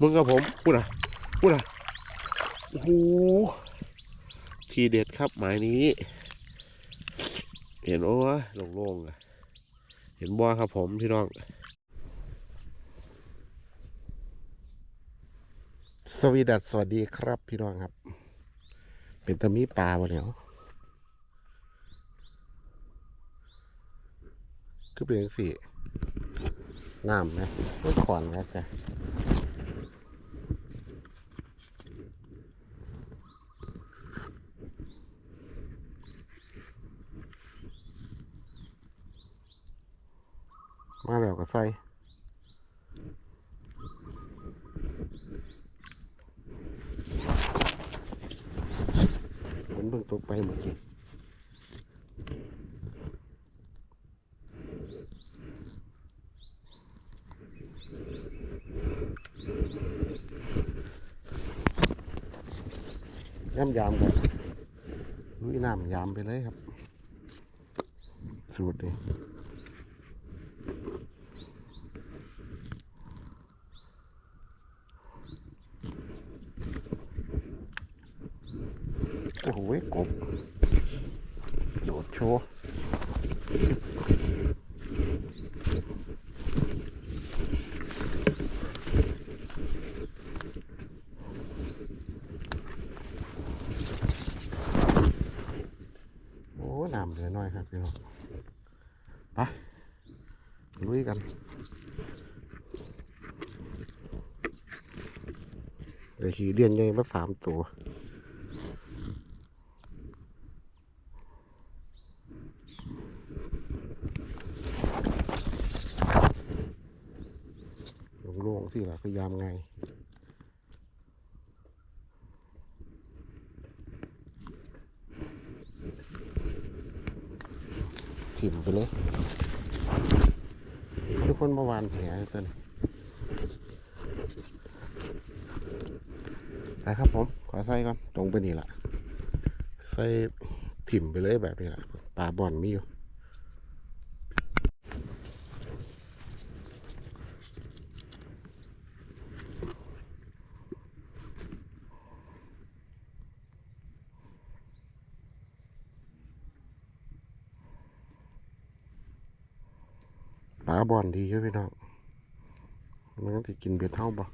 มึงกับผมพูดอะพูดอะโอ้โหทีเด็ดครับหมายนี้ เห็นโอ้ยโล่งๆอะเห็นบัวครับผมพี่น้อง สวีดัสสวัสดีครับพี่น้องครับ เป็นตะมีปลาบ่เนี่ยคือเป็นสี่น้ำไหมไม่ขอนครับจ้ะ มาแล้วก็ใส่ฝนเพิ่งตกไปเมื่อกี้ย่ำยามกันลุยน้ำยามไปเลยครับ สูตรเลย โอ้โหกบโดดโชว์โอ้น้ำเหลือน้อยครับพี่น้องไปลุยกันเดี๋ยวขี่เดียนใหญ่มาสามตัว โล่งๆที่เรา พยายามไง ถิ่มไปเลย ทุกคนเมื่อวานแผลตัวนี้ไปครับผม ขอใส่ก่อน ตรงไปนี่แหละใส่ถิ่มไปเลยแบบนี้แหละปลาบอลมีอยู่าบอลดีใช่ไหมพี่น้องมันก็จะกินเบ็ดเท่าบ่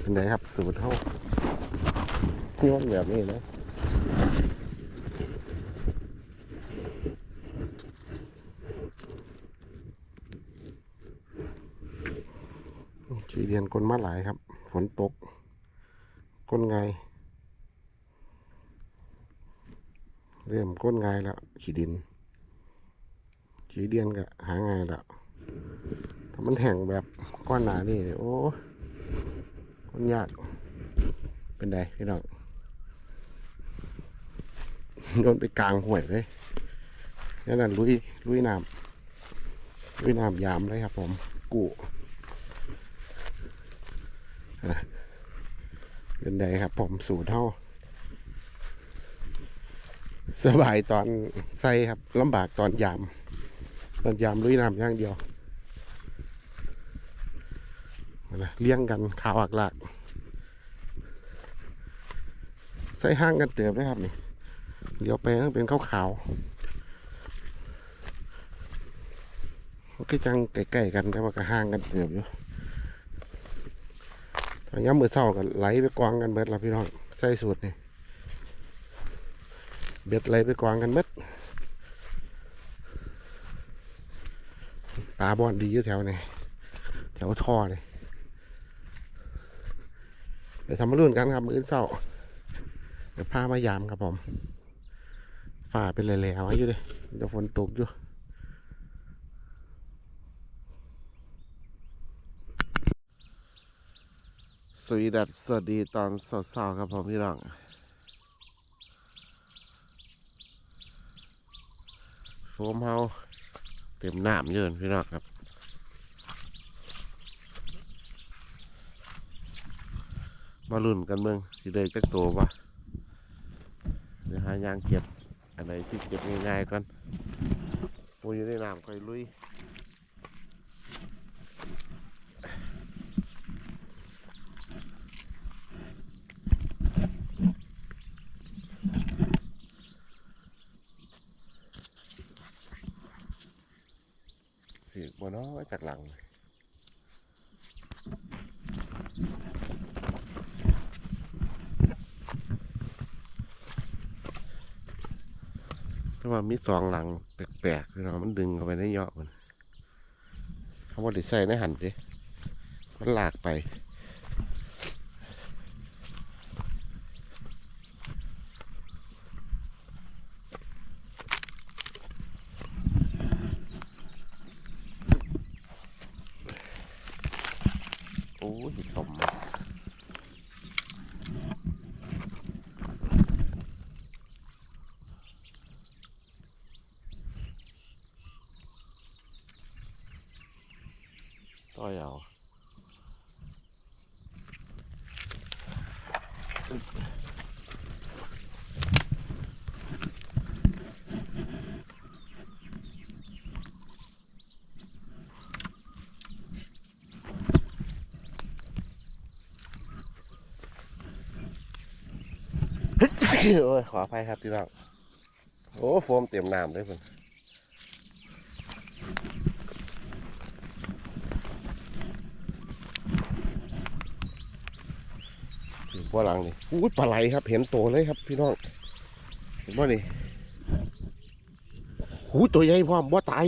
เป็นไงครับสูตรเท่าที่มันแบบนี้นะขี่เรียนกลมาหลายครับ ฝนตกก้นไง เริ่มก้นไงายแล้วขี้ดิน ขี้เดียนก็หาไงายแล้วถ้ามันแห้งแบบก้อนหนานี่เนี่ยโอ้คนยากเป็นไดพี่น้องโดนไปกลางห่วยเลยนั่นน่ะลุยลุยน้ำลุยน้ำยามเลยครับ ผมกูเป็นไดครับ ผมสูตรเท่า สบายตอนใส่ครับลำบากตอนยาม ตอนยามลุยน้ำอย่างเดียวนะเลี้ยงกันขาวอักลากใส่ห้างกันเติบด้วยครับนี่เดี๋ยวไปต้องเป็นข้าวขาวก็จังใกล้ๆกันแต่ว่าก็ห่างกันเติบอยู่ตอนย้ำมือเศร้ากันไหลไปกวางกันเบิดละพี่น้องใส่สูตรนี่ เบ็ดไหลไปกวางกันหมดปลาบอนดีอยู่แถวนี้แถวท่อเลยเดี๋ยวทำมารุ่นกันครับ มื้อเศร้าเดี๋ยวพามายามครับผมฝ่าเป็นแหล่ๆไว้อยู่เลยเดี๋ยวฝนตกอยู่สวีดัสสวัสดีตอนสาวๆครับผมพี่น้อง โฟมเฮาเต็มน้ำเยินพี่น้องครับมาลุ่นกันเมืองสิได้จักตัววะเดี๋ยวหายางเก็บอะไรที่เก็บง่ายๆกันโอ้ยู่ในน้ำค่อยลุย ถือบ่น้อยจากหลังแต่ว่ามีสองหลังแปลกๆคือเรามันดึงเข้าไปได้เยอะมันเขาบอกดิใส่ในหันดิมันหลากไป โอ้ยสมอะ ต่อยเอาโอ้ยขออภัยครับพี่น้องโอ้โฟมเต็มน้ำเลยเพิ่น ว่าหลังนี่อุ้ปลาไหลครับ เห็นตัวเลยครับ พี่น้องเห็นว่านี่หูตัวใหญ่พร้อมว่าตาย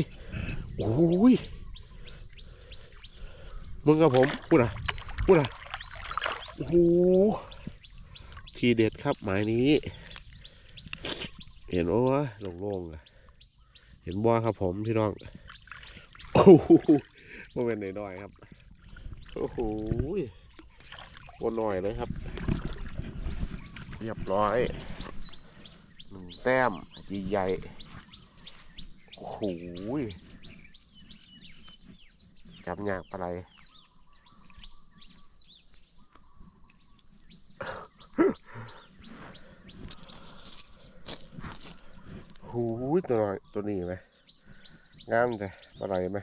โอ้ยมึงกับผมพูดอะพูดอะโอ้โหทีเด็ดครับหมายนี้ เห็นว่าโล่งๆอะเห็นบ่ครับผมพี่น้องโอ้โหมันเป็นน้อยๆครับโอ้โหวนหน่อยเลยครับ เรียบร้อยหนึ่งแต้มใหญ่ๆโอ้โหจับยากปะไรหูตัวน้อยตัวนี้ไหมงามแต่อะไรไหม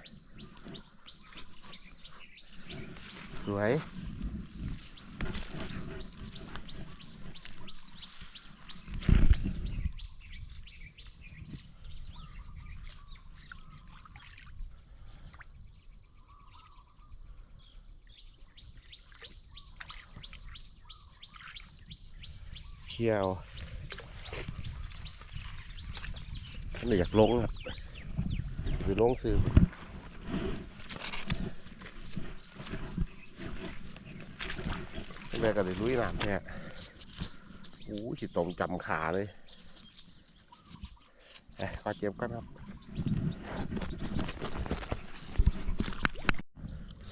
สวย เขี้ยวฉันเลยอยากลงครับหรือลงคือแม่ก็เลยลุยน้ำแท้โอ้ยสิตรงจำขาเลยเอ้ยขอเจ็บกันครับ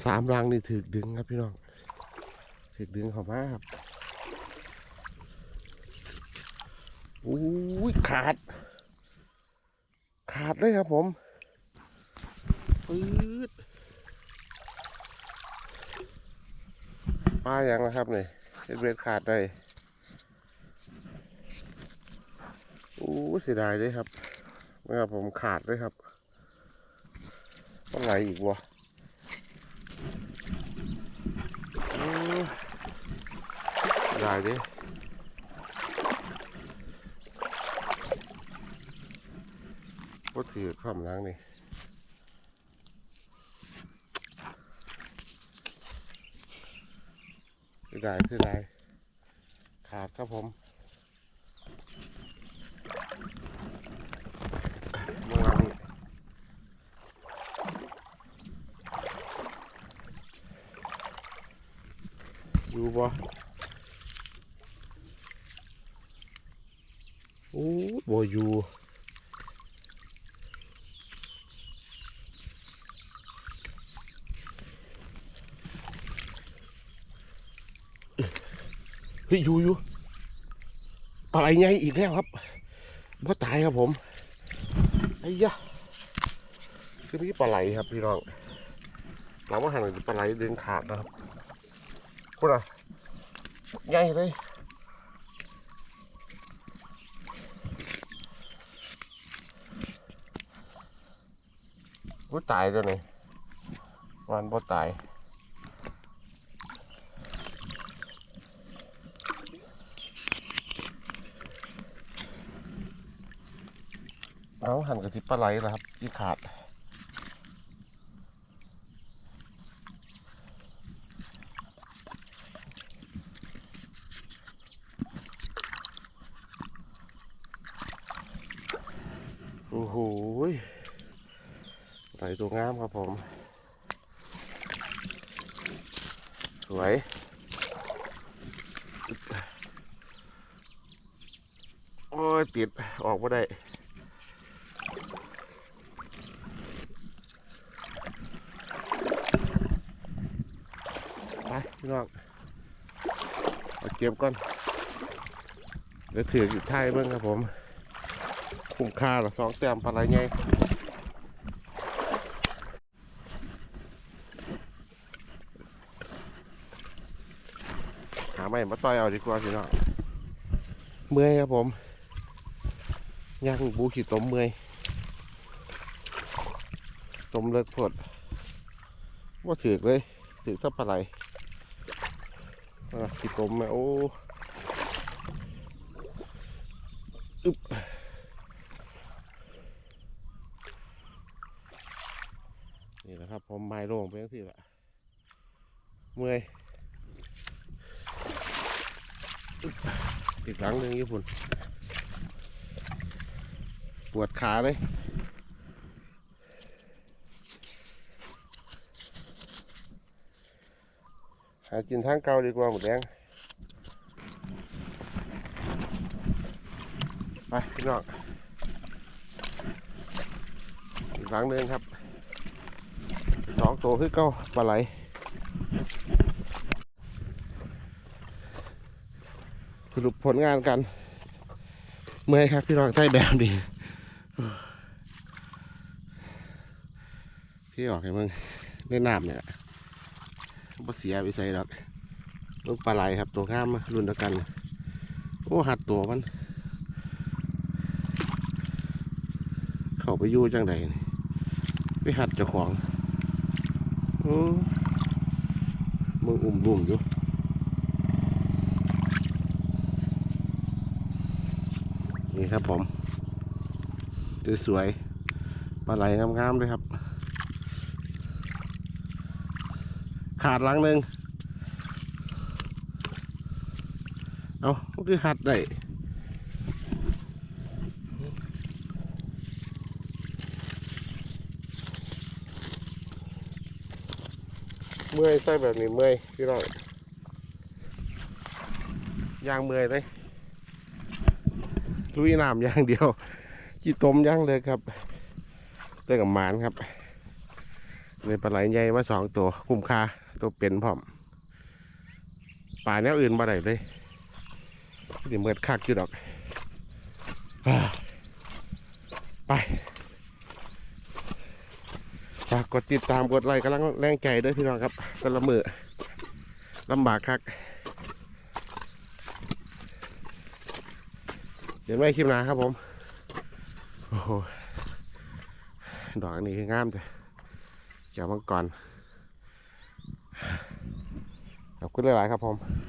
สามรังนี่ถือดึงครับพี่น้องถือดึงเข้ามาครับโอ้ยขาด ขาดเลยครับผมปื๊ดปลาอย่างนะครับเนี่ยเบ็ดขาดเลยโอ้เสียดายเลยครับนะครับผมขาดเลยครับต้องไหลอีกวะโอ้เสียดายดิ ก็ถือความล้างนี่เสียดายเสียดายขาดครับผมมองนี่อยู่บ่โอ้บ่อยู่ ฮ้ยอยู่อยู่ปลาไหลไงอีกแล้วครับพ่ตายครับผมไอ้ยะคือนี่ปลาไหลครับพี่น้องเราว่าหันปลาไหลเดึงขาดนะครับพูดอะใหญ่เลยว่าตายตัวไหนวันพ่ตาย เอาหั่นกระทิปลาไหลนะครับที่ขาดโอ้โหไหลตัวงามครับผม สวยโอ้ยติดออกมาได้ น้องเอาเก็บก่อนเดี๋ยวถืออยู่ท้ายเบิ้งครับผม คุ้มค่าหรอสองแต้มปลาไหลไงหาไม่มาต่อยเอาดีกว่าพี่น้องเมื่อยครับผมย่างบูขีดต้มเมื่อยต้มเลิกพดว่าถือเลยถือทับปลาไหล ขีดต้มไหมโอ้อึบนี่แหละครับผมไม้ลงไปทั้งที่ละเมื่อยอีกหลังหนึ่งญี่ปุ่น ปวดขาเลย หากินทางเก่าดีกว่าหมดแดงไปพี่น้องอีกหลังหนึ่งครับสองตัวคือเก้าปลาไหลสรุปผลงานกัน เมื่อยครับพี่น้องใส่แบบดีที่ออกให้มึงเล่นน้ำเนี่ย บ่เสียไปใส่ดอกลูกปลาไหลครับตัวข้ามรุ่นเดียวกัน โอ้หัดตัวมัน เข้าไปยู่จังใดไปหัดเจ้าของโอืมมึงอุ่มรุ่มอยู่นี่ครับผมสวยๆปลาไหลงามๆเลยครับ ขาดหลังหนึ่งเอามันคือหัดได้เมื่อยใส่แบบนี้เมื่อยพี่น้องยางเมื่อยเลยลุยน้ำย่างเดียวขี้ต้มย่างเลยครับได้กับหมานครับในปลาไหลใหญ่มาสองตัวคุ้มค่า ตัวเป็นพร้อมป่าแนวอื่นมาได้เลยนี่เมื่อคักอยู่ดอกอ่าไปฝากกดติดตามกดไลค์กำลังแรงใจด้วยพี่น้องครับก็ละมือลำบากคักเดี๋ยวไม่คลิปหนาครับผมโอ้โหดอกนี้คืองามจ้ะเจ้ามังกร ขอบคุณหลาย ๆ ครับผม